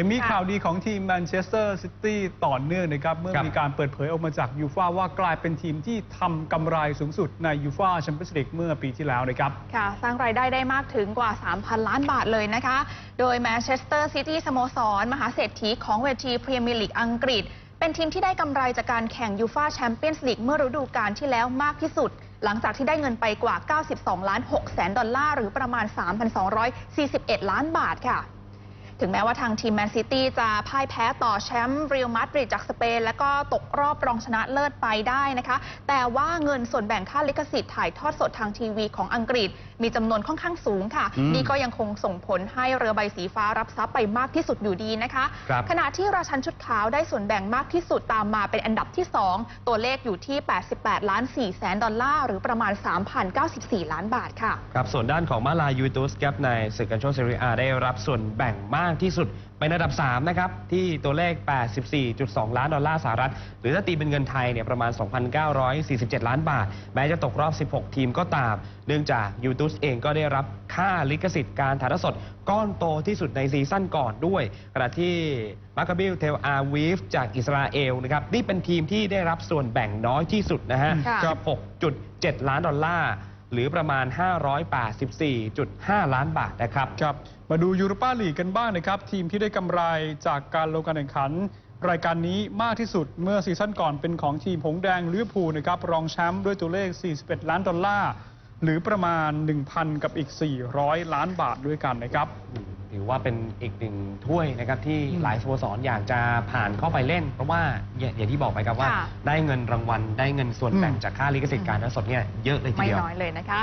ยังมีค่ะข่าวดีของทีมแมนเชสเตอร์ซิตี้ต่อเนื่องนะครับ เมื่อครับมีการเปิดเผยออกมาจากยูฟาว่ากลายเป็นทีมที่ทำกำไรสูงสุดในยูฟาแชมเปี้ยนส์ลีกเมื่อปีที่แล้วนะครับ ค่ะ สร้างรายได้ได้มากถึงกว่า 3,000 ล้านบาทเลยนะคะ โดยแมนเชสเตอร์ซิตี้สโมสร มหาเศรษฐีของเวทีพรีเมียร์ลีกอังกฤษ เป็นทีมที่ได้กำไรจากการแข่งยูฟาแชมเปี้ยนส์ลีกเมื่อฤดูกาลที่แล้วมากที่สุดหลังจากที่ได้เงินไปกว่า 92 ล้าน6แสนดอลลาร์ หรือประมาณ 3,241 ล้านบาทค่ะ ถึงแม้ว่าทางทีมแมนซิตี้จะพ่ายแพ้ต่อแชมป์เรียลมาดริดจากสเปน แล้วก็ตกรอบรองชนะเลิศไปได้นะคะ แต่ว่าเงินส่วนแบ่งค่าลิขสิทธิ์ถ่ายทอดสดทางทีวีของอังกฤษ มีจำนวนค่อนข้างสูงค่ะอืมนี่ก็ยังคงส่งผลให้เรือใบสีฟ้ารับทรัพย์ไปมากที่สุดอยู่ดีนะคะครับขณะที่ราชันชุดขาวได้ส่วนแบ่งมากที่สุดตามมาเป็นอันดับที่ 2 ตัวเลขอยู่ที่ 88 ล้าน4แสนดอลลาร์หรือประมาณ 3,094 ล้านบาทค่ะครับส่วนด้านของมาลายูเวนตุสครับในศึกกันโชคเซเรียอาได้รับส่วนแบ่งมากที่สุดเป็นอันดับ 3 นะครับ ที่ตัวเลข 84.2 ล้านดอลลาร์สหรัฐ หรือถ้าตีเป็นเงินไทยเนี่ยประมาณ 2,947 ล้านบาท แม้จะตกรอบ 16 ทีมก็ตาม เนื่องจากยูทูสเองก็ได้รับค่าลิขสิทธิ์การถ่ายทอดสด ก้อนโตที่สุดในซีซั่นก่อนด้วยขณะที่มาคาบิลเทลอาวีฟจากอิสราเอลนะครับนี่เป็นทีมที่ได้รับส่วนแบ่งน้อยที่สุดนะฮะค่ะ16.7 ล้านดอลลาร์ หรือประมาณ 584.5 ล้านบาทนะครับ ครับ มาดูยูโรปาลีกกันบ้างนะครับ ทีมที่ได้กำไรจากการลงการแข่งขัน รายการนี้มากที่สุดเมื่อซีซั่นก่อนเป็นของทีมหงแดงลิเวอร์พูลนะครับ รองแชมป์ด้วยตัวเลข 41 ล้านดอลลาร์หรือประมาณ 1,000 กับอีก 400 ล้านบาทด้วยกันนะครับ ถือว่าเป็นอีกหนึ่งถ้วยนะครับที่อืมหลายสโมสรอยากจะผ่านเข้าไปเล่น เพราะว่าอย่างอย่างที่บอกไปครับว่า ค่ะ ได้เงินรางวัลได้เงินส่วนแบ่งอืมจากค่าลิขสิทธิ์การถ่ายทอดสดเนี่ยเยอะเลยทีไม่เดียว น้อยเลยนะคะ